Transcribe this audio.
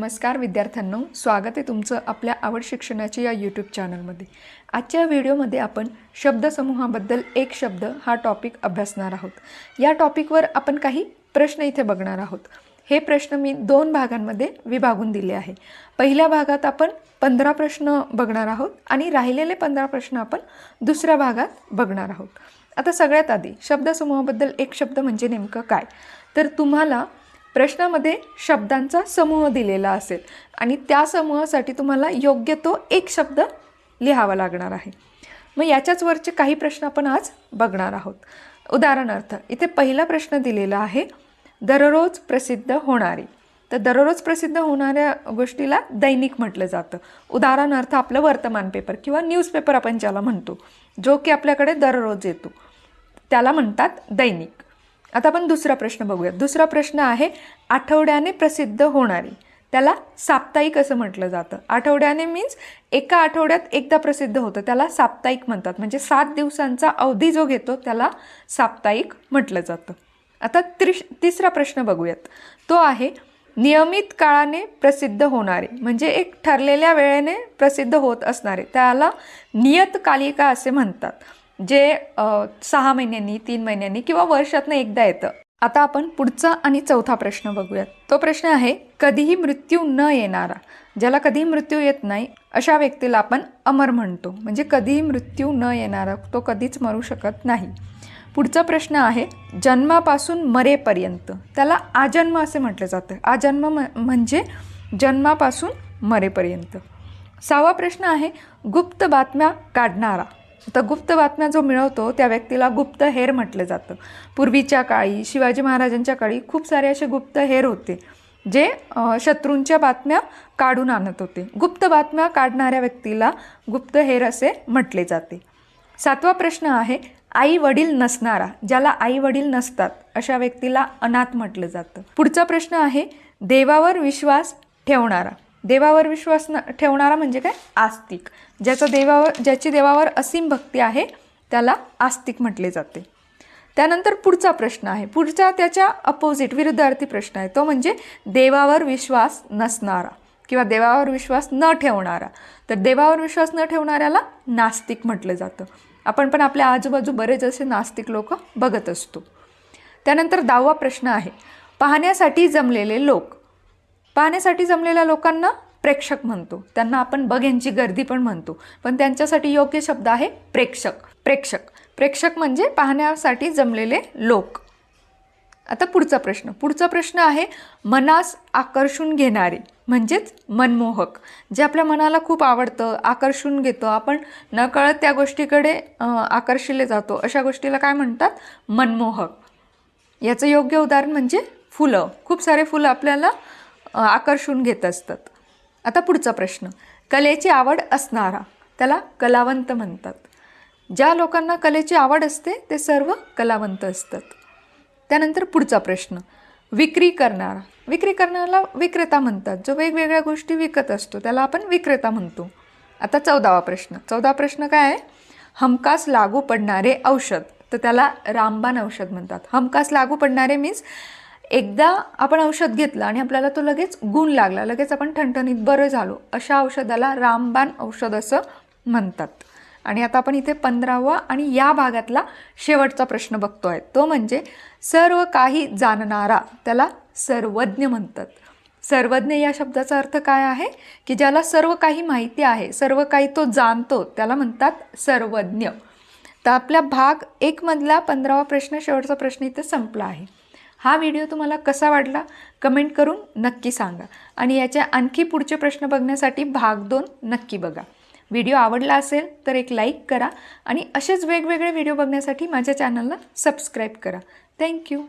नमस्कार विद्यार्थ्यांनो स्वागत आहे तुमचं आपल्या आवड शिक्षणाच्या या यूट्यूब चॅनलमध्ये आजच्या व्हिडिओमध्ये आपण शब्दसमूहाबद्दल एक शब्द हा टॉपिक अभ्यासणार आहोत. या टॉपिकवर आपण काही प्रश्न इथे बघणार आहोत. हे प्रश्न मी दोन भागांमध्ये विभागून दिले आहे. पहिल्या भागात आपण पंधरा प्रश्न बघणार आहोत आणि राहिलेले पंधरा प्रश्न आपण दुसऱ्या भागात बघणार आहोत. आता सगळ्यात आधी शब्दसमूहाबद्दल एक शब्द म्हणजे नेमकं काय? तर तुम्हाला प्रश्नामध्ये शब्दांचा समूह दिलेला असेल. आणि त्या समूहासाठी तुम्हाला योग्य तो एक शब्द लिहावा लागणार आहे. मग याच्याच वरचे काही प्रश्न आपण आज बघणार आहोत. उदाहरणार्थ इथे पहिला प्रश्न दिलेला आहे दररोज प्रसिद्ध होणारी. तर दररोज प्रसिद्ध होणाऱ्या गोष्टीला दैनिक म्हटलं जातं. उदाहरणार्थ आपलं वर्तमानपेपर किंवा न्यूजपेपर आपण ज्याला म्हणतो जो की आपल्याकडे दररोज येतो त्याला म्हणतात दैनिक. आता आपण दुसरा प्रश्न बघूयात. दुसरा प्रश्न आहे आठवड्याने प्रसिद्ध होणारी. त्याला साप्ताहिक असं म्हटलं जातं. आठवड्याने मीन्स एका आठवड्यात एकदा प्रसिद्ध होतं. त्याला साप्ताहिक म्हणतात. म्हणजे सात दिवसांचा अवधी जो घेतो त्याला साप्ताहिक म्हटलं जातं. आता त्रिश तिसरा प्रश्न बघूयात. तो आहे नियमित काळाने प्रसिद्ध होणारे म्हणजे एक ठरलेल्या वेळेने प्रसिद्ध होत असणारे त्याला नियतकालिका असे म्हणतात. जे सहा महिन्यांनी तीन महिन्यांनी किंवा वर्षातनं एकदा येतं. आता आपण पुढचा आणि चौथा प्रश्न बघूयात. तो प्रश्न आहे कधीही मृत्यू न येणारा ज्याला कधीही मृत्यू येत नाही अशा व्यक्तीला आपण अमर म्हणतो. म्हणजे कधीही मृत्यू न येणारा तो कधीच मरू शकत नाही. पुढचा प्रश्न आहे जन्मापासून मरेपर्यंत त्याला आजन्म असे म्हटलं जातं. आजन्म म- म्हणजे जन्मापासून मरेपर्यंत. सहावा प्रश्न आहे गुप्त बातम्या काढणारा आता गुप्त बातम्या जो मिळवतो त्या व्यक्तीला गुप्त हेर म्हटलं जातं. पूर्वीच्या काळी शिवाजी महाराजांच्या काळी खूप सारे असे गुप्त हेर होते जे शत्रूंच्या बातम्या काढून आणत होते. गुप्त बातम्या काढणाऱ्या व्यक्तीला गुप्त हेर असे म्हटले जाते. सातवा प्रश्न आहे आई वडील नसणारा ज्याला आई वडील नसतात अशा व्यक्तीला अनाथ म्हटलं जातं. पुढचा प्रश्न आहे देवावर विश्वास ठेवणारा. देवावर विश्वास न ठेवणारा म्हणजे काय? आस्तिक. ज्याचा देवावर ज्याची देवावर असीम भक्ती आहे त्याला आस्तिक म्हटले जाते. त्यानंतर पुढचा प्रश्न आहे. पुढचा त्याच्या अपोजिट विरुद्धार्थी प्रश्न आहे. तो म्हणजे देवावर विश्वास नसणारा किंवा देवावर विश्वास न ठेवणारा. तर देवावर विश्वास न ठेवणाऱ्याला नास्तिक म्हटलं जातं. आपण पण आपल्या आजूबाजू बरेच असे नास्तिक लोक बघत असतो. त्यानंतर दहावा प्रश्न आहे. पाहण्यासाठी जमलेले लोक. पाहण्यासाठी जमलेल्या लोकांना प्रेक्षक म्हणतो. त्यांना आपण बघ्यांची गर्दी पण म्हणतो. पण त्यांच्यासाठी योग्य शब्द आहे प्रेक्षक. प्रेक्षक. प्रेक्षक म्हणजे पाहण्यासाठी जमलेले लोक. आता पुढचा प्रश्न. पुढचा प्रश्न आहे मनास आकर्षून घेणारे म्हणजेच मनमोहक. जे आपल्या मनाला खूप आवडतं आकर्षून घेतो. आपण नकळत त्या गोष्टीकडे आकर्षिले जातो. अशा गोष्टीला काय म्हणतात? मनमोहक. याचं योग्य उदाहरण म्हणजे फुलं. खूप सारे फुलं आपल्याला आकर्षून घेत असतात. आता पुढचा प्रश्न. कलेची आवड असणारा त्याला कलावंत म्हणतात. ज्या लोकांना कलेची आवड असते ते सर्व कलावंत असतात. त्यानंतर पुढचा प्रश्न. विक्री करणारा. विक्री करणाऱ्याला विक्रेता म्हणतात. जो वेगवेगळ्या गोष्टी विकत असतो त्याला आपण विक्रेता म्हणतो. आता चौदावा प्रश्न. चौदा प्रश्न काय आहे? हमखास लागू पडणारे औषध. तर त्याला रामबाण औषध म्हणतात. हमखास लागू पडणारे मीन्स एकदा आपण औषध घेतलं आणि आपल्याला तो लगेच गुण लागला लगेच आपण ठणठणीत बरं झालो अशा औषधाला रामबाण औषध असं म्हणतात. आणि आता आपण इथे पंधरावा आणि या भागातला शेवटचा प्रश्न बघतोय. तो म्हणजे सर्व काही जाणणारा त्याला सर्वज्ञ म्हणतात. सर्वज्ञ या शब्दाचा अर्थ काय आहे? की ज्याला सर्व काही माहिती आहे सर्व काही तो जाणतो त्याला म्हणतात सर्वज्ञ. तर आपल्या भाग एकमधला पंधरावा प्रश्न शेवटचा प्रश्न इथे संपला आहे. हा व्हिडिओ तुम्हाला कसा वाटला कमेंट करून नक्की सांगा. आणि याच्या आणखी पुढचे प्रश्न बघण्यासाठी भाग दोन नक्की बघा. व्हिडिओ आवडला असेल तर एक लाईक करा आणि असेच वेगवेगळे व्हिडिओ बघण्यासाठी माझ्या चॅनलला सबस्क्राईब करा. थँक्यू.